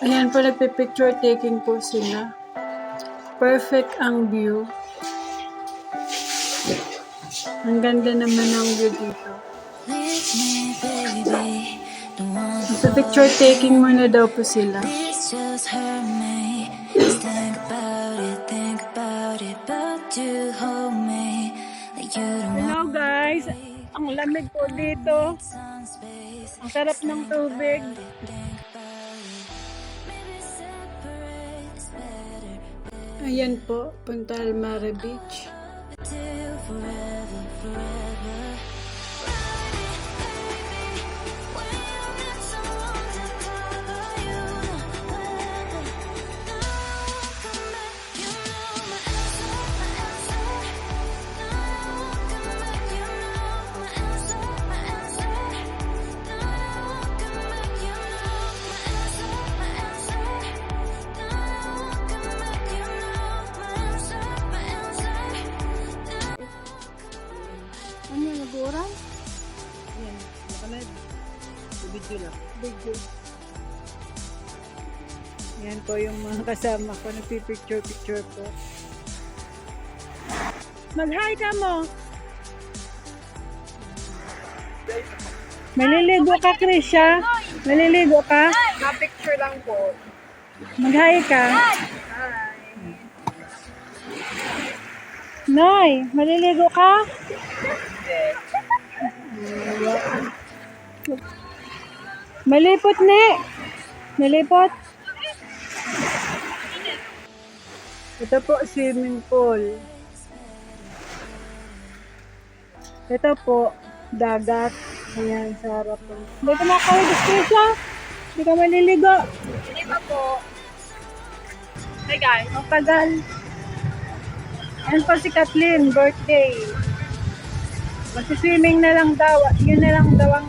Ayan po, nagpipicture taking po sila. Perfect ang view. Ang ganda naman ng view dito. Nagpipicture taking muna daw po sila. Hello guys! Ang lamig po dito. Ang sarap ng tubig. Ayan po, Punta Almara Beach. Kasama ko. Nagpipicture-picture po. Mag-hi ka mo! Maliligo ka, Krisha? Maliligo ka? Na-picture lang po. Mag-hi ka? Nay, maliligo ka? Malipot, ne. Malipot. Ito po, swimming pool. Ito po, dagat. Ayan, sa harap po. Hindi ka makakawin, Krisha. Hindi ka maliligo. Hindi pa po. Hey guys. Ang tagal. Yan po si Kathleen, birthday. Mag-swimming na lang daw. Yun na lang daw ang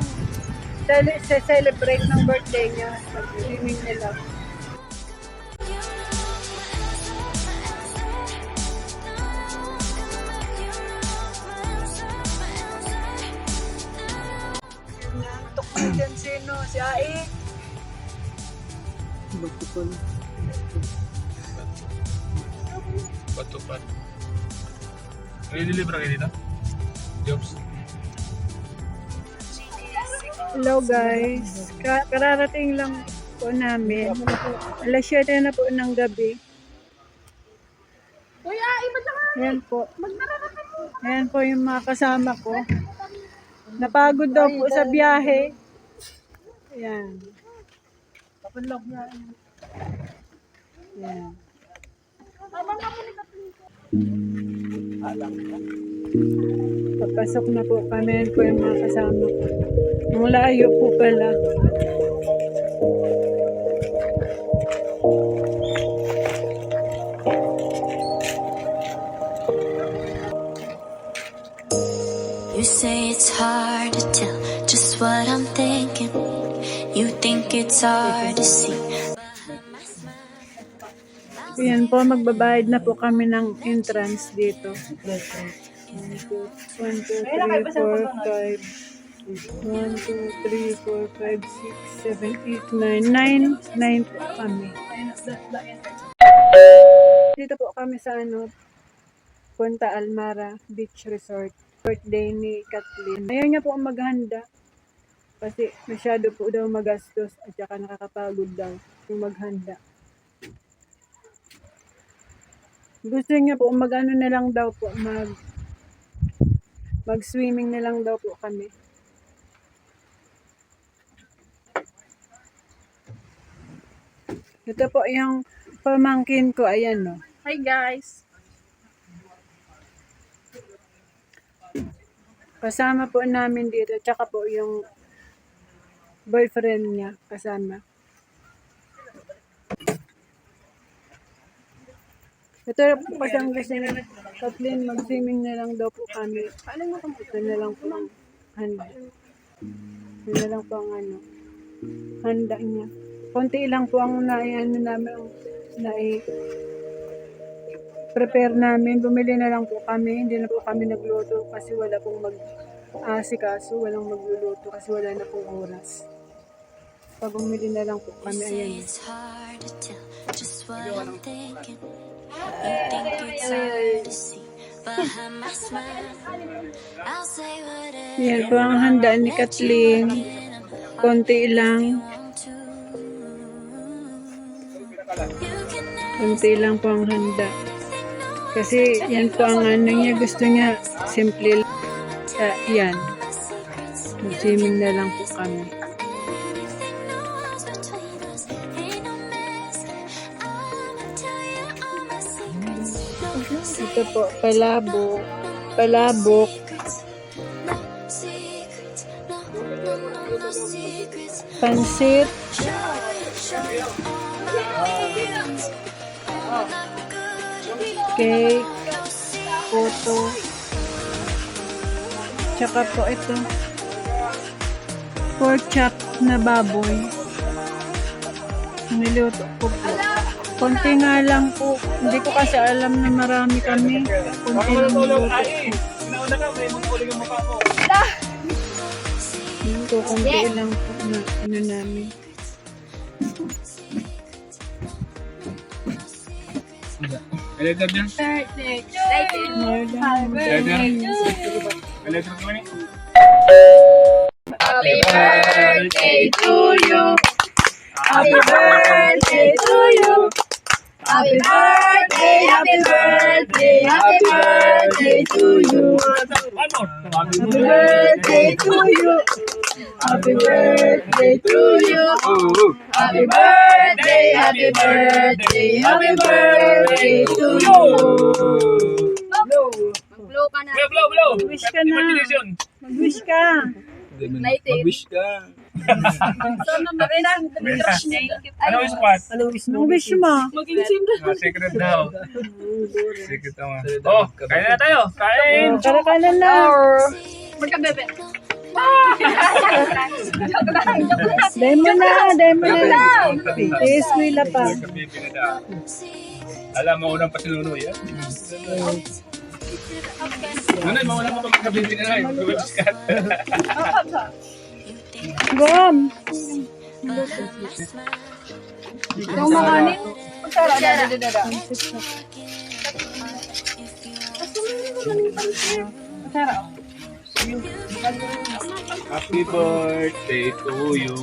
cele- celebrate ng birthday niya. Mag-swimming na lang. Magtupon. Patupad. Nililibre kayo dito? Jobs? Hello guys. Ka- kararating lang po namin. Alas 7 na po ng gabi. Kuya, iba ka Ayan po. Ayan po yung mga kasama ko. Napagod daw po sa biyahe. Ayan. Kapanlog na. Kathleen. Papasok na po kami. Po yung mga kasama ko. Ang layo po pala. You say it's hard to tell just what I'm thinking. You think it's hard to see. Ayan po, magbabayad na po kami ng entrance dito. 1, 2, 3, 4, 5. 1, 2, 3, 4, 5, 6, 7, 8, 9. 9, 9 po kami. Dito po kami sa ano, Punta Almara Beach Resort. Birthday ni Kathleen. Ayaw niya po maghanda. Kasi masyado po daw magastos at saka nakakapagod daw yung maghanda. Gusto niya po mag-ano na lang daw po, mag mag-swimming na lang daw po kami. Ito po yung pamangkin ko, ayan no. Hi guys. Kasama po namin dito, tsaka po yung boyfriend niya kasama. Ito po kasi ang gusto niya, Kathleen, mag-swimming na lang daw po kami. Paano mo kung ito na lang po ang handa. Ito na lang po ang ano, handa niya. Konti lang po ang naiano namin, nai prepare namin. Bumili na lang po kami. Hindi na po kami nagluto kasi wala pong mag asikaso, walang magluluto kasi wala na pong oras. Pag bumili na lang po kami, ayan. Just what I'm thinking. Yan po ang handa ni Kathleen. Konti lang. Konti lang po ang handa. Kasi yan po ang ano niya. Gusto niya simple. Uh, yan. Mag-swimming na lang po kami. My feelings. I'm not good Cake. Puto. Tsaka po ito. Pork chop na baboy. Niluto ko po. Konti nga lang po. Hindi ko kasi alam na marami kami. Konti lang ko. Sinauna ka, may mong yung mukha mo. Ito, konti lang po na ano namin. Elevator dyan. Meron. Elevator ka ni. Happy birthday to you. Happy birthday to you. Happy birthday, happy birthday, happy birthday to you. One more. Happy birthday to you. Happy birthday to you. Happy birthday, happy birthday, happy birthday to you. Blow, blow, blow. Wish ka na. Mag-wish ka. Mag-wish ka. Ano yung squat? Anong wish mo? Ah, secret daw. Secret daw. Oh, kain na tayo. Kain. Tara ka na na. Dahil mo na, dahil mo na lang. Eskwila pa. Kabibi na daw. Alam mo, unang pasinuno yan. Nanay, mawala mo pag kabibi na lang. Mag-wish ka. Gom. Ikaw makanin? Happy birthday to you.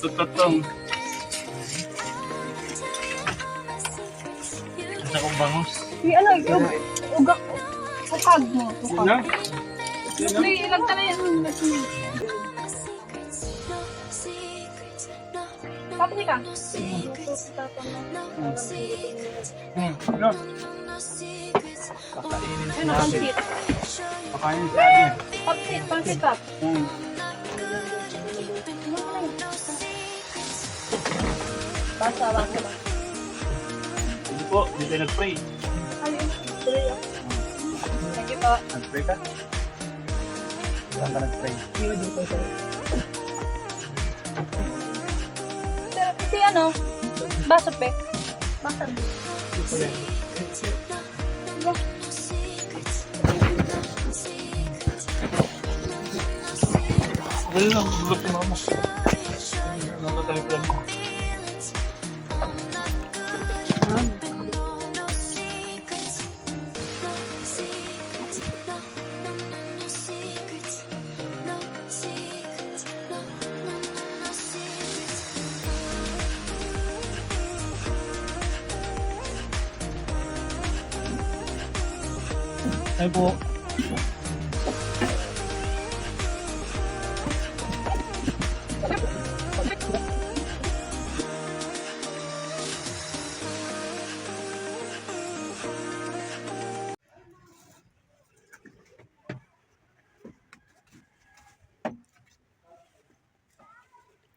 Tututong. Sa kong bangus. Di ano, yung uga, ukag mo. May ilang ka na yan. Tapos ka. Hmm. Ano? Ano, pansit. Pakain sa akin. Pansit, pansit tap. Hmm. Basta, basta. Hindi po, hindi tayo nag-pray. Thank you po. Nag-pray ka? Saan ka nag-pray? Si ano? Baso pe. Basta. Dali lang, bulog ko mama. Ano Ay po.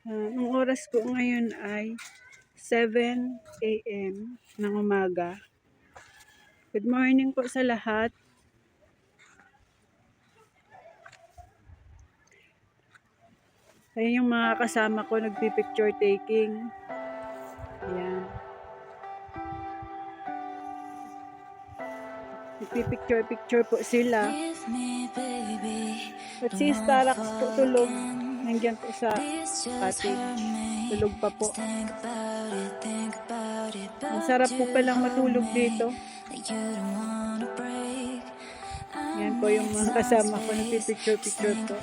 Ah, ang oras po ngayon ay 7 a.m. ng umaga. Good morning po sa lahat. Ayun yung mga kasama ko nagpipicture taking. Ayan. Nagpipicture-picture po sila. At si Starax po tulog. Nandiyan po sa cottage. Tulog pa po. Ang sarap po palang matulog dito. Yan po yung mga kasama ko. Nagpipicture-picture po.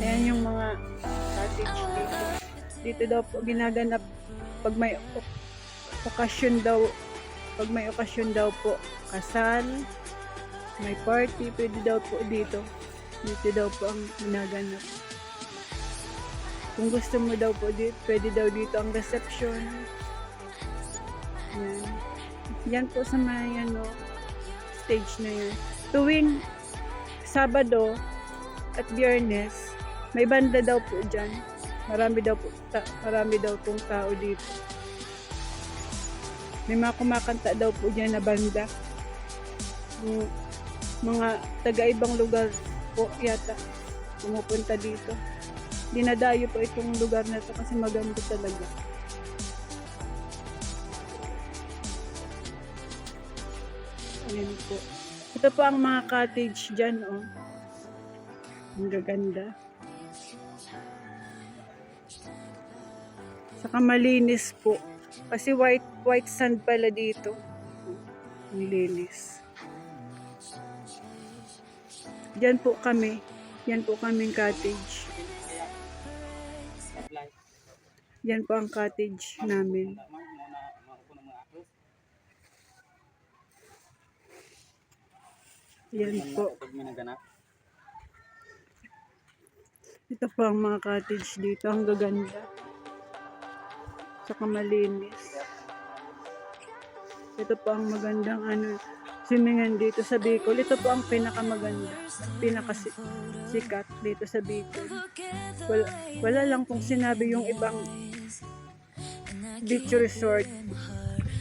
Ayan yung mga cottage dito. Dito daw po ginaganap pag may ok- okasyon daw pag may okasyon daw po kasal may party pwede daw po dito. Dito daw po ang ginaganap. Kung gusto mo daw po dito pwede daw dito ang reception. Yan yan po sa may ano stage na yan tuwing Sabado at Biyernes may banda daw po dyan. Marami daw po ta- marami daw pong tao dito. May mga kumakanta daw po dyan na banda. Yung mga taga-ibang lugar po yata pumupunta dito. Dinadayo po itong lugar na to kasi maganda talaga. Ayan po. Ito po ang mga cottage dyan oh ang gaganda Saka malinis po. Kasi white white sand pala dito. Ang linis. Diyan po kami. Yan po kaming cottage. Yan po ang cottage namin. Yan po. Ito po ang mga cottage dito. Ang gaganda. Saka malinis. Ito po ang magandang ano, swimmingan dito sa Bicol. Ito po ang pinakamaganda. Pinakasikat dito sa Bicol. Wala, wala lang kung sinabi yung ibang beach resort.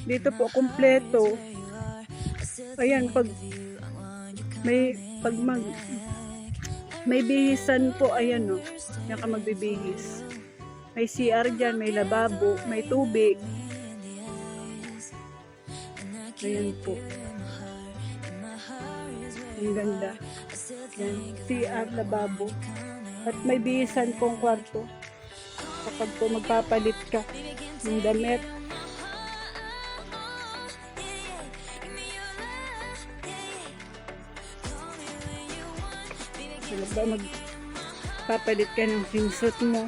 Dito po kumpleto. Ayan, pag may pag mag may bihisan po, ayan o. Yan ka magbibihis. May CR dyan, may lababo, may tubig. Ayan po. Ang ganda. Yan, CR, lababo. At may bihisan pong kwarto. Kapag po magpapalit ka ng damit, Ano ba magpapalit ka ng swimsuit mo?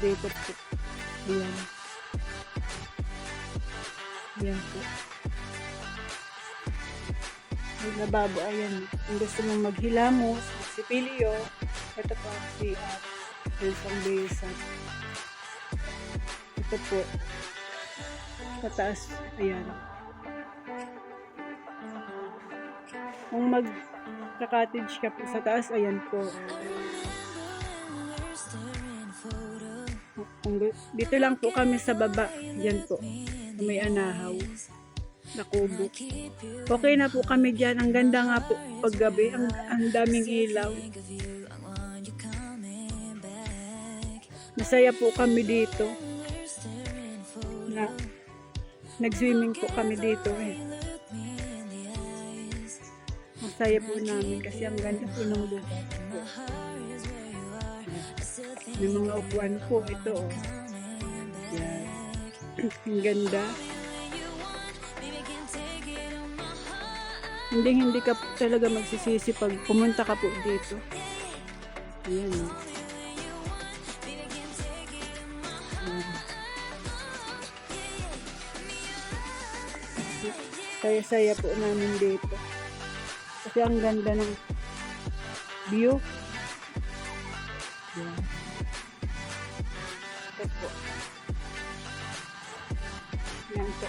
Dito po. Ayan. Ayan po. May lababo, ayan. Kung gusto mong maghilamos, magsipilyo, ito po ang CR. Isang besa. Ito po. Sa taas, ayan. Kung mag cottage ka po sa taas, ayan po. Dito lang po kami sa baba. Yan po. May anahaw. Nakubo. Okay na po kami dyan. Ang ganda nga po paggabi. Ang, ang daming ilaw. Masaya po kami dito. Na, nag-swimming po kami dito eh. Masaya po namin kasi ang ganda po ng lugar po. May mga upuan po ito oh. Yan. ang ganda. Hindi hindi ka talaga magsisisi pag pumunta ka po dito. Ayan oh. Ayan. Saya-saya po namin dito. Kasi ang ganda ng view. Yan. Ito po. Yan po.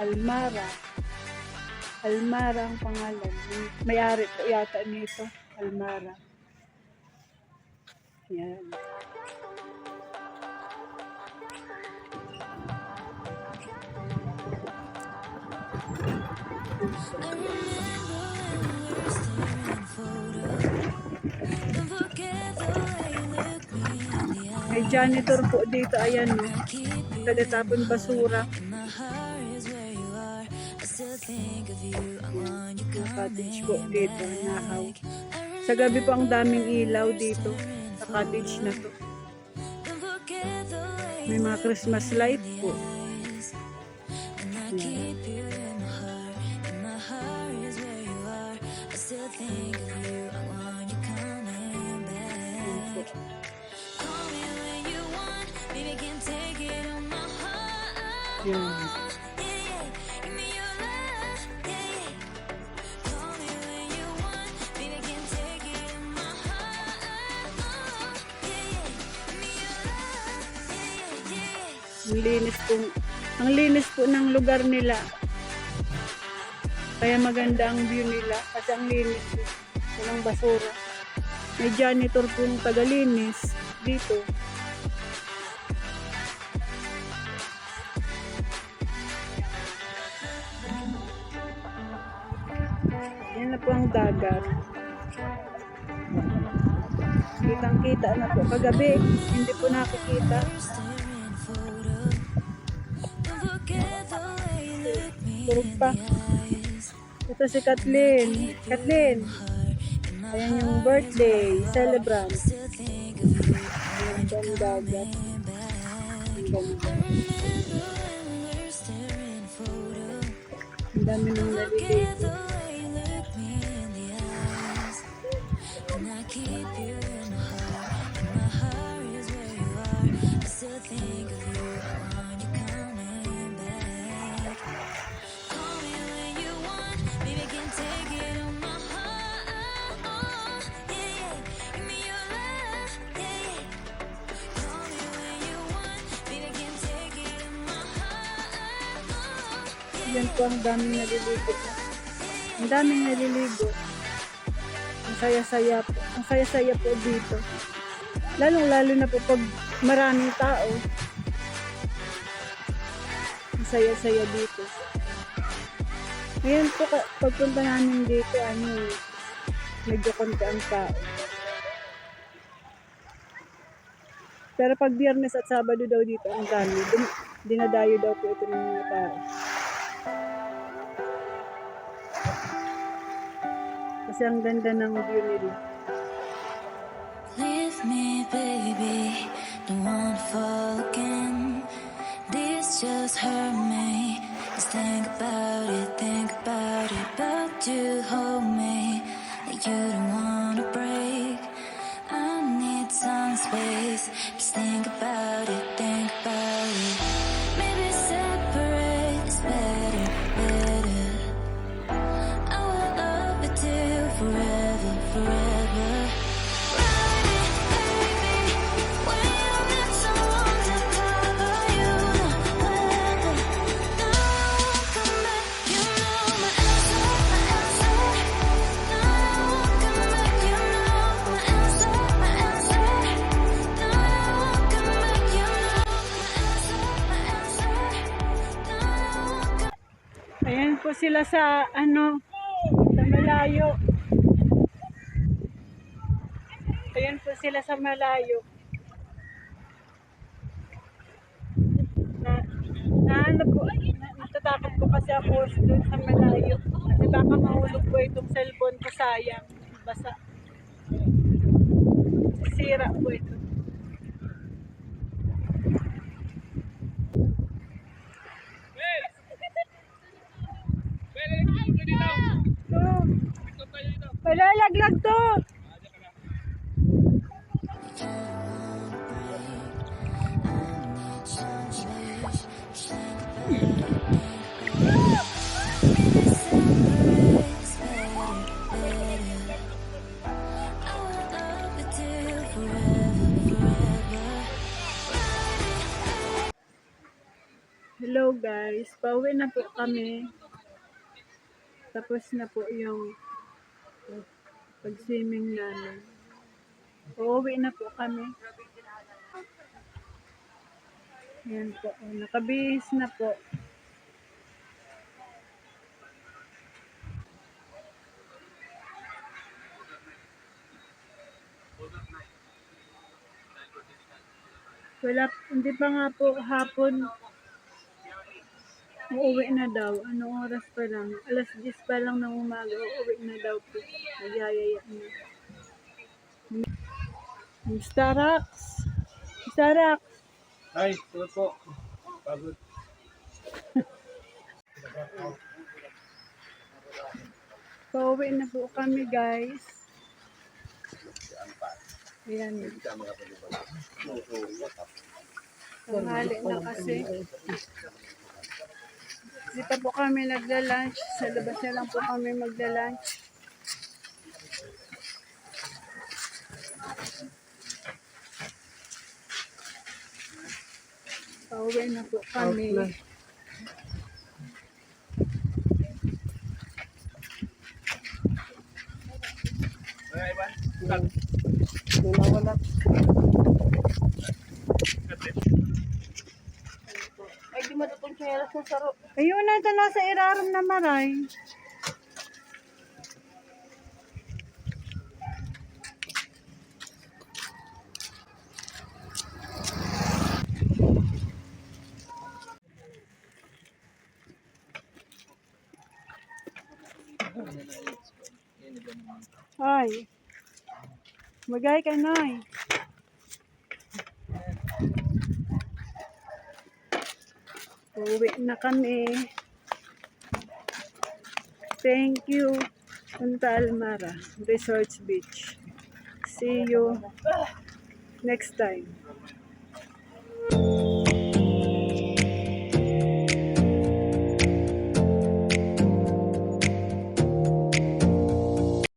Almara. Almara ang pangalan. May-ari po yata nito. Almara. Yan. May janitor po dito. Ayan, no. Tagatapon basura. cottage po dito, nahaw. Sa gabi po ang daming ilaw dito sa cottage na to. May mga Christmas light po. And linis po, ang linis po ng lugar nila. Kaya maganda ang view nila kasi ang linis po. Walang basura. May janitor pong tagalinis dito. Yan na po ang dagat. Kitang kita na po. Kagabi, hindi po nakikita. Tulog pa. Ito si Kathleen. Kathleen, ayan yung birthday, celebrant. Ayan ganda. Photo. Ang dami nang Forget Po ang daming naliligo. Ang daming naliligo. Ang saya-saya po. Ang saya-saya po dito. Lalong-lalo na po pag maraming tao. Ang saya-saya dito. Ngayon po, pagpunta namin dito, ano, medyo konti ang tao. Pero pag biyernes at sabado daw dito, ang dami. Din- dinadayo daw po ito ng mga tao. Kasi ang ganda ng view nila. Leave me, baby. Don't wanna fall again. This just hurt me. Just think about it, think about it. About you hold me. That you don't wanna sila sa ano, sa malayo. Ayan po sila sa malayo. Na, na ano po, na, natatakot po kasi ako doon sa malayo. Kasi baka mahulog po itong cellphone ko sayang. Basa. Sira po ito. Well! Well, ito dito. So, Ito tayo dito. Malalaglag to. Hello guys, pauwi na po kami. Tapos na po yung pag-swimming namin. Uuwi na po kami. Yan po, nakabihis na po. Wala, hindi pa nga po hapon. Uuwi na daw. Anong oras pa lang? Alas 10 pa lang ng umaga. Uuwi na daw po. Nagyayaya na. Starax! Starax! Ay, tulad po. Pagod. Pauwi na po kami guys. Ayan. Tanghali na kasi. Dito po kami nagla-lunch. Sa labas na lang po kami magla-lunch. Pauwi na po kami. Cut. Wala. Ay, di matutong chinelas ng saro. Ayun na ito nasa iraram na maray. Ay. Magay ka na Uwi na kami. Thank you, Punta Almara, Resorts Beach. See you next time.